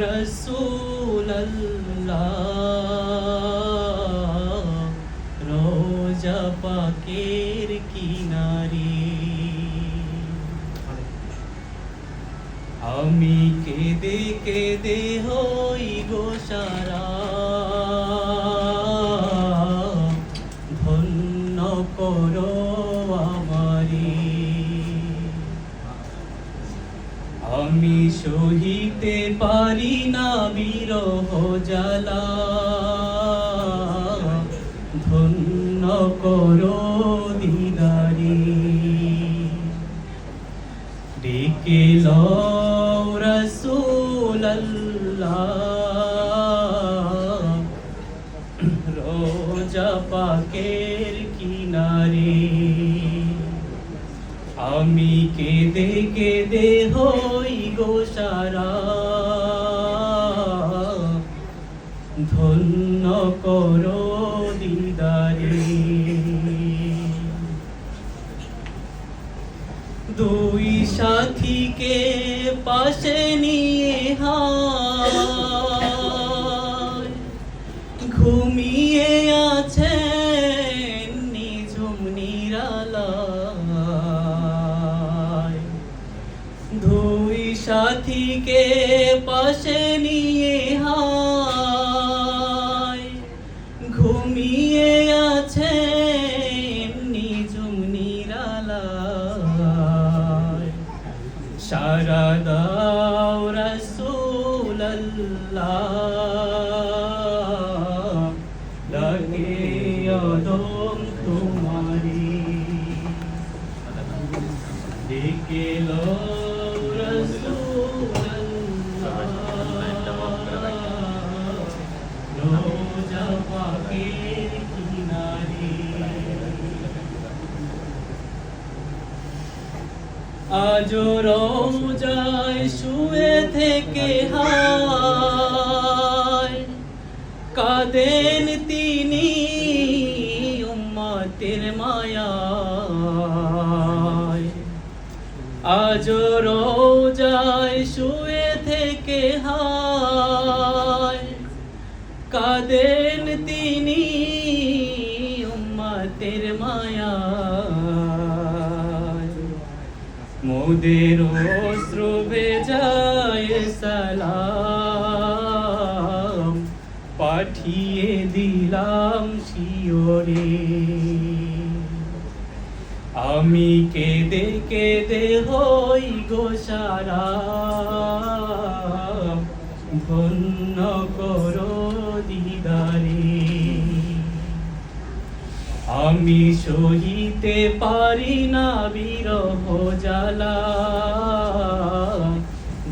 রসুল্লাহ রোজা পাকের কিনারে। আমি কেঁদে কেঁদে হই না বিরহ জ্বালা। ধন্য করো দিদারি। ডেকে রসুল্লাহ রোজা পাকের কিনারে। আমি কেঁদে কেঁদে হই গো সারা করো দিদারে। দুই সাথীকে পাশে নিয়ে ঘুমিয়ে আছেন নিঝুম নিরালায়। দুই সাথীকে পাশে নিয়ে সারা দাও রসুল্লাহ লাগে অদম তোমারি ডেকে লো রসুল্লাহ রোজা পাকের কিনারে আজ রোজায় শুয়ে থেকে হায়। কাঁদেন তিনি উম্মতের মায়ায়। আজ রোজায় শুয়ে থেকে হায়। কাঁদেন তিনি উম্মতের মায়ায়। মোদের অশ্রু বেজায় সালাম, পাঠিয়ে দিলাম শিওরে আমি কেঁদে কেঁদে হই গো সারা, ধন্য করো দিদারে। আমি সহিতে পারি না বিরহ জ্বালা।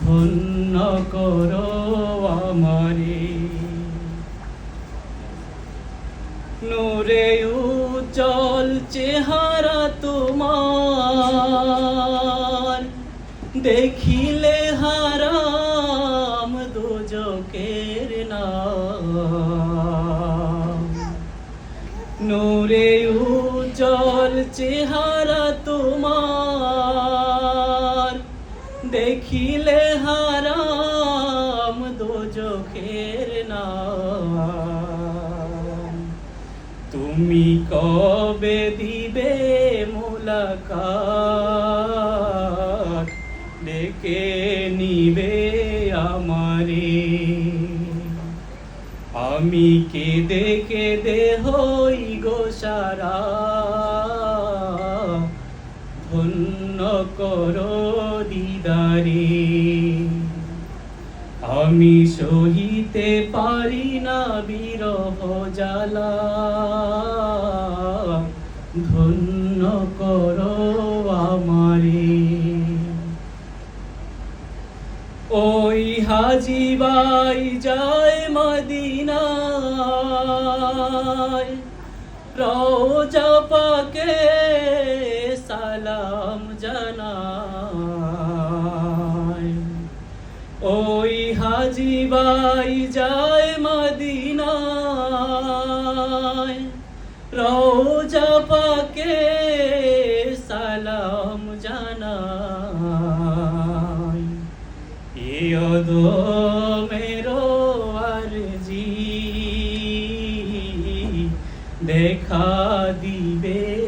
ধন্য করো আমারে। নূরে উজ্জ্বল চেহারা তোমার। দেখিলে নূরে উজ্জ্বল চেহারা তোমার। দেখিলে হারাম দোজখের নাম। তুমি কবে দিবে মুলাকাত? ডেকে নিবে আমারে। আমি কেঁদে কেঁদে হই ধন্য করো দিদারে। আমি সহিতে পারি না বিরহ জ্বালা। ধন্য করো আমারে। ওই হাজিবাই যায় মদিনায়। রোজা পাকে সালাম জানায় ওই হাজিবাই যায় মদিনায়। রোজা পাকে সালাম জানায় কদমেরো আরজি দেখা দিবে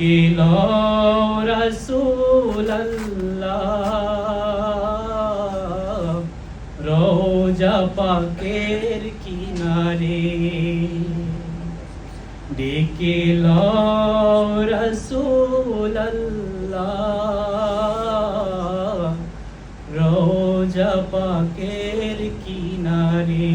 ডেকে রসুল্লাহ রোজা পাকের কিনারে ডেকে রসুল্লাহ রোজা পাকের কিনারে